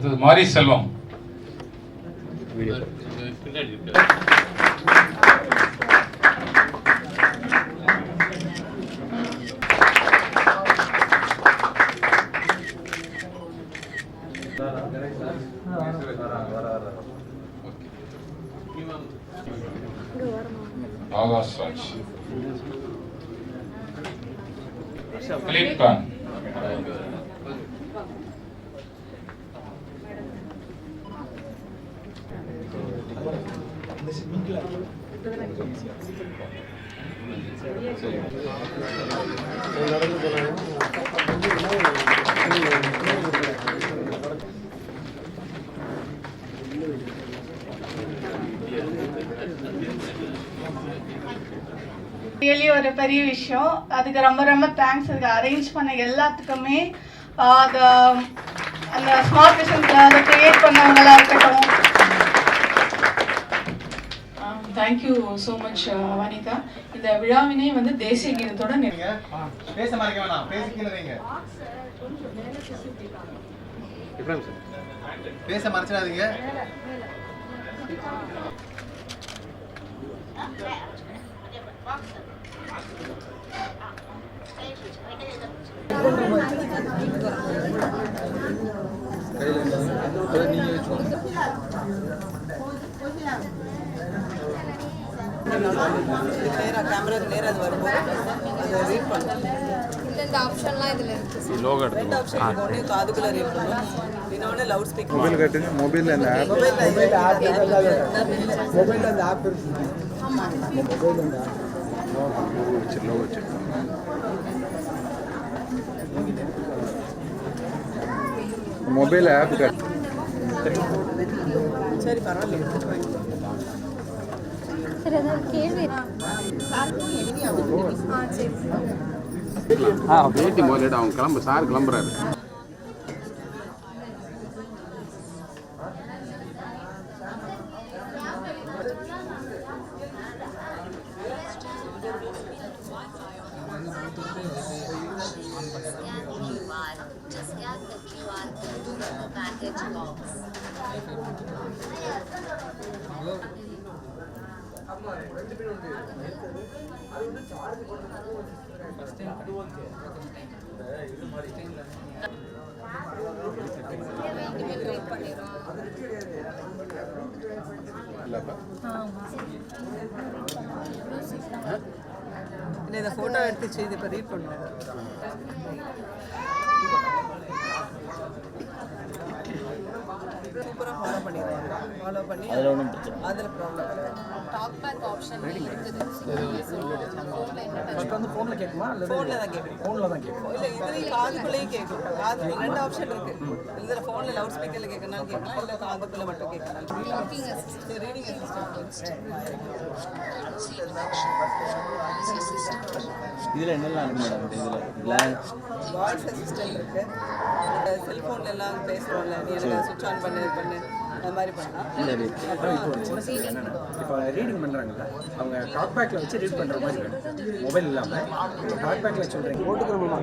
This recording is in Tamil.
அடுத்தது மாரி செல்வம். ஆகாஷ் ராஜ் கலீம் கான் ரியலி ஒரு பெரிய விஷயம் அதுக்கு ரொம்ப ரொம்ப தேங்க்ஸ் அதுக்கு அரேஞ்ச் பண்ண எல்லாத்துக்குமே அது அந்த ஸ்மார்ட் மிஷின்ஸ் அதை கிரியேட் பண்ணவங்களா இருக்கட்டும் தேங்க்யூ ஸோ மச் வனிதா இந்த விழாவினை வந்து தேசிய கீதத்தோட நீங்க பேச மறைக்க வேணாம். பேச மறைச்சிடாதீங்க. நேராக கேமரா நேராக அது வரும்போது அதை ரீட் பண்ணும் இந்த ஆப்ஷன்லாம் இதில் இருக்குது லோகோ ரெண்டு ஆப்ஷன் இருக்கு ஒன்று காதுக்குள்ள ரீட் பண்ணும் இன்னொன்று லவுட் ஸ்பீக்கர் மொபைல் கட்டுங்க மொபைலில் அந்த ஆப் மொபைல் ஆப் மொபைலில் அந்த ஆப் இருக்கு மொபைல் அந்த வச்சு லோ வச்சு மொபைல் ஆப் கட்டு சரி பரவாயில்ல எடுத்துட்டு வாங்க. சரி ஏதாவது கேள்வி ஆ சரி ஆ பேட்டி முதலிட அவங்க கிளம்பு சார் கிளம்புறாரு வெயிட் பண்ணிடுறோம் இல்லைப்பா. இல்லை இதை ஃபோட்டோ எடுத்துச்சு இது இப்போ ரீட் பண்ணுவோம் சூப்பராக ஃபாலோ பண்ணிடுவாங்க. ஃபாலோ பண்ணி அதில் ப்ராப்ளம் டாக் பேக் ஆப்ஷன் இருக்குது. ஃபர்ஸ்ட் வந்து ஃபோனில் கேட்குமா? இல்லை ஃபோனில் தான் கேட்கும் ஃபோனில் தான் கேட்கும் இல்லை இதுலேயும் காதுக்குள்ளேயும் கேட்கும் காது ரெண்டு ஆப்ஷன் இருக்கு. இதில் ஃபோனில் லவுட் ஸ்பீக்கரில் கேட்கறனாலும் கேட்கலாம் இல்லை காதுக்குள்ளே மட்டும் கேட்கலாம். டாக்கிங் அசிஸ்டன்ட் ரீடிங் அசிஸ்டன்ட் இதில் என்னெல்லாம் இருக்கு மேடம் இதில் கிளாஸ் வாய்ஸ் அசிஸ்டன்ட் இருக்கு. செல்ஃபோன்ல எல்லாம் பேசுறோம்ல நீ எனக்கு சுவிட்ச் ஆன் பண்ணு பண்ணு அந்த மாதிரி பண்ணலாம். இல்லை அப்புறம் இப்போ ஒரு சின்ன விஷயம் என்னென்னா இப்போ ரீடிங் பண்ணுறாங்கல்ல அவங்க டாக் பேக்கில் வச்சு ரீட் பண்ணுற மாதிரி வேணும் மொபைல் இல்லாமல் டாக் பேக்கில் சொல்கிறீங்க போட்டுக்கிறோமா.